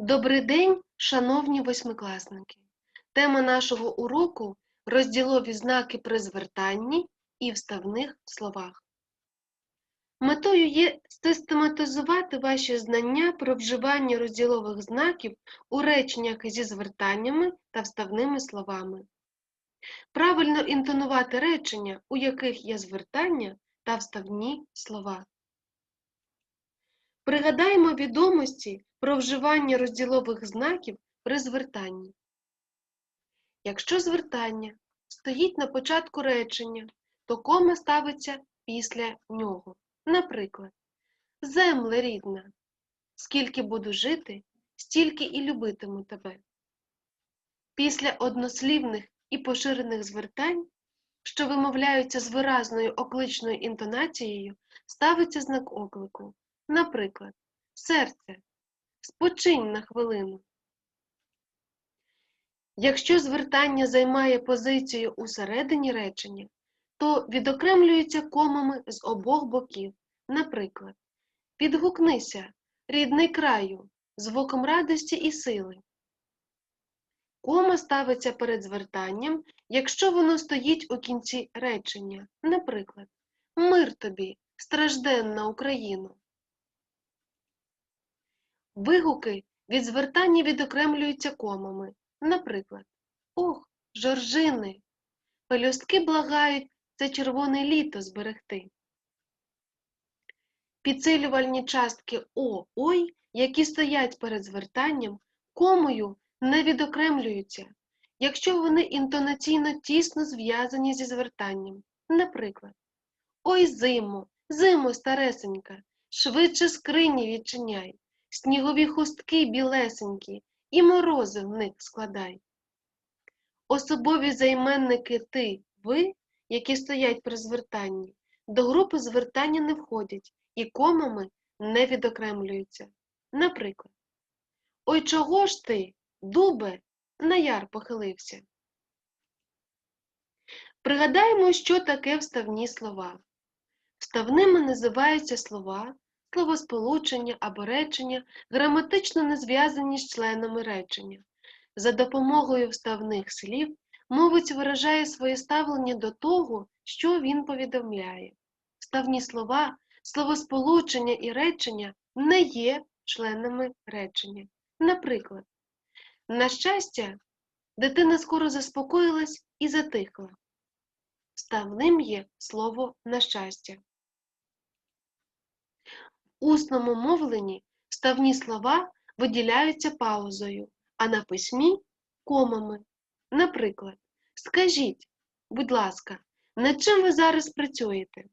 Добрий день, шановні восьмикласники! Тема нашого уроку розділові знаки при звертанні і вставних словах. Метою є систематизувати ваші знання про вживання розділових знаків у реченнях зі звертаннями та вставними словами. Правильно інтонувати речення, у яких є звертання та вставні слова. Пригадаємо відомості про вживання розділових знаків при звертанні. Якщо звертання стоїть на початку речення, то кома ставиться після нього. Наприклад, земле рідна, скільки буду жити, стільки і любитиму тебе. Після однослівних і поширених звертань, що вимовляються з виразною окличною інтонацією, ставиться знак оклику. Наприклад, серце, спочинь на хвилину. Якщо звертання займає позицію у середині речення, то відокремлюється комами з обох боків. Наприклад, підгукнися, рідний краю, звуком радості і сили. Кома ставиться перед звертанням, якщо воно стоїть у кінці речення. Наприклад, Мир тобі, стражденна Україну. Вигуки від звертання відокремлюються комами. Наприклад, Ох, жоржини! Пелюстки благають це червоне літо зберегти. Підсилювальні частки О, Ой, які стоять перед звертанням, комою не відокремлюються, якщо вони інтонаційно тісно зв'язані зі звертанням. Наприклад, Ой, зимо, зимо старесенька, швидше скрині відчиняй, снігові хустки білесенькі, і морози в них складай. Особові займенники ти, ви, які стоять при звертанні, до групи звертання не входять і комами не відокремлюються. Наприклад, Ой чого ж ти, дубе, на яр похилився. Пригадаємо, що таке вставні слова. Вставними називаються слова, словосполучення або речення, граматично не зв'язані з членами речення. За допомогою вставних слів мовець виражає своє ставлення до того, що він повідомляє. Вставні слова, словосполучення і речення не є членами речення. Наприклад, на щастя, дитина скоро заспокоїлась і затихла. Вставним є слово на щастя. Усному мовленні вставні слова виділяються паузою, а на письмі комами. Наприклад, скажіть, будь ласка, над чим ви зараз працюєте?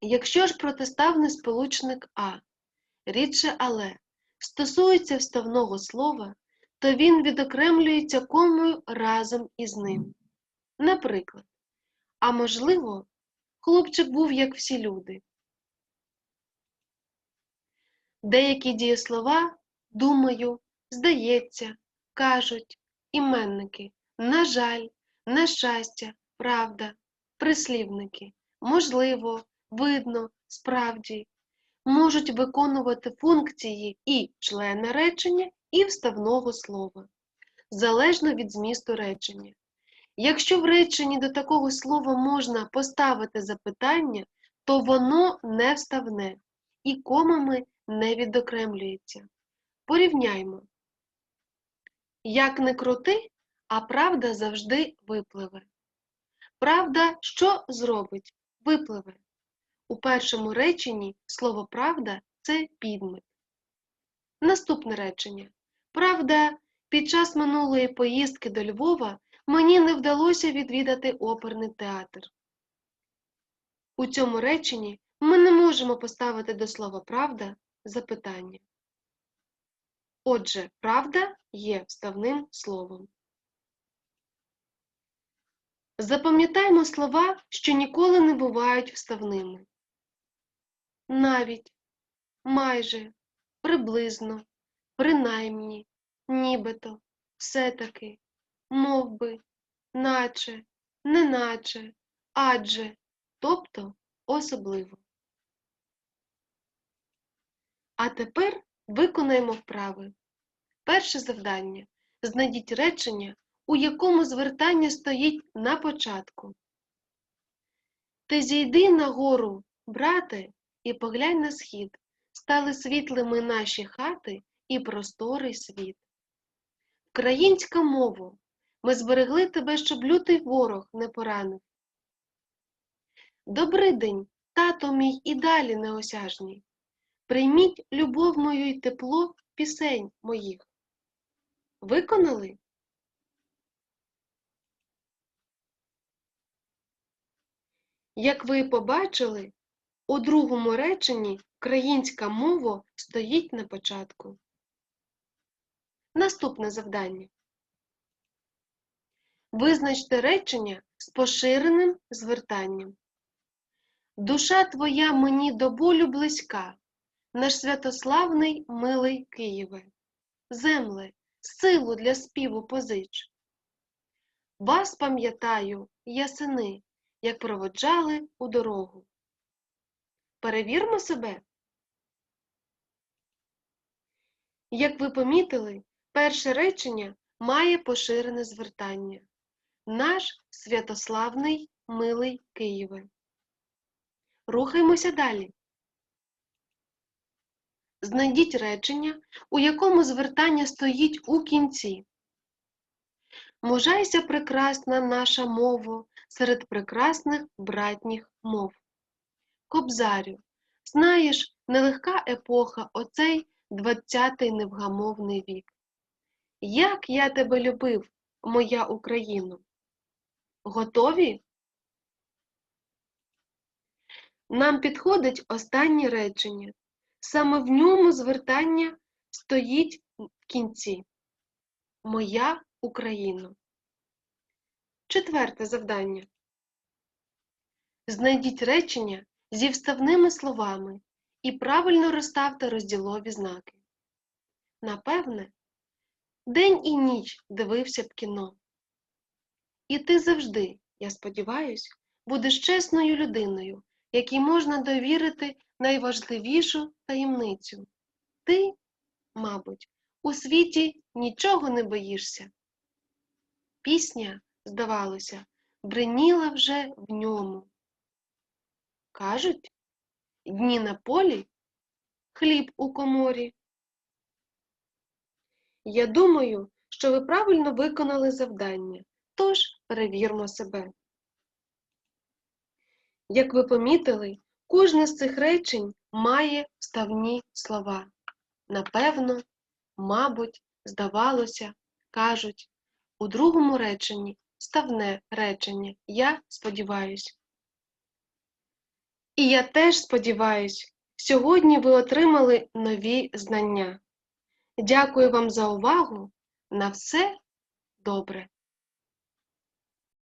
Якщо ж протиставний сполучник А, рідше але, стосується вставного слова, то він відокремлюється комою разом із ним. Наприклад, а можливо, хлопчик був як всі люди. Деякі дієслова думаю, здається, кажуть, іменники, на жаль, на щастя, правда, прислівники, можливо, видно, справді, можуть виконувати функції і члена речення, і вставного слова, залежно від змісту речення. Якщо в реченні до такого слова можна поставити запитання, то воно не вставне. І комами не відокремлюється. Порівняймо. Як не крути, а правда завжди випливе. Правда що зробить? Випливе. У першому реченні слово правда це підмет. Наступне речення. Правда, під час минулої поїздки до Львова мені не вдалося відвідати оперний театр. У цьому реченні ми не можемо поставити до слова правда запитання. Отже, правда є вставним словом. Запам'ятаймо слова, що ніколи не бувають вставними. Навіть, майже, приблизно, принаймні, нібито, все-таки, мовби, наче, неначе, адже, тобто особливо. А тепер Виконаємо вправи. Перше завдання. Знайдіть речення, у якому звертання стоїть на початку. Ти зійди на гору, брате, і поглянь на схід. Стали світлими наші хати і просторий світ. Українська мова, ми зберегли тебе, щоб лютий ворог не поранив. Добрий день, тато мій і далі неосяжній. Прийміть любов мою й тепло пісень моїх. Виконали? Як ви побачили, у другому реченні українська мова стоїть на початку. Наступне завдання. Визначте речення з поширеним звертанням. Душа твоя мені до болю близька, наш святославний милий Києве. Земле, силу для співу позич. Вас пам'ятаю, ясини, як проводжали у дорогу. Перевірмо себе. Як ви помітили, перше речення має поширене звертання. Наш святославний милий Києве. Рухаємося далі. Знайдіть речення, у якому звертання стоїть у кінці. Можайся прекрасна наша мова серед прекрасних братніх мов. Кобзарю, знаєш, нелегка епоха оцей двадцятий невгамовний вік. Як я тебе любив, моя Україно! Готові? Нам підходить останнє речення. Саме в ньому звертання стоїть в кінці. Моя Україна. Четверте завдання. Знайдіть речення зі вставними словами і правильно розставте розділові знаки. Напевне, день і ніч дивився б кіно. І ти завжди, я сподіваюсь, будеш чесною людиною, якій можна довірити найважливішу таємницю. Ти, мабуть, у світі нічого не боїшся. Пісня, здавалося, бриніла вже в ньому. Кажуть, дні на полі, хліб у коморі. Я думаю, що ви правильно виконали завдання, тож перевірмо себе. Як ви помітили, кожне з цих речень має вставні слова. Напевно, мабуть, здавалося, кажуть. У другому реченні ставне речення Я сподіваюсь. І я теж сподіваюсь, сьогодні ви отримали нові знання. Дякую вам за увагу. На все добре!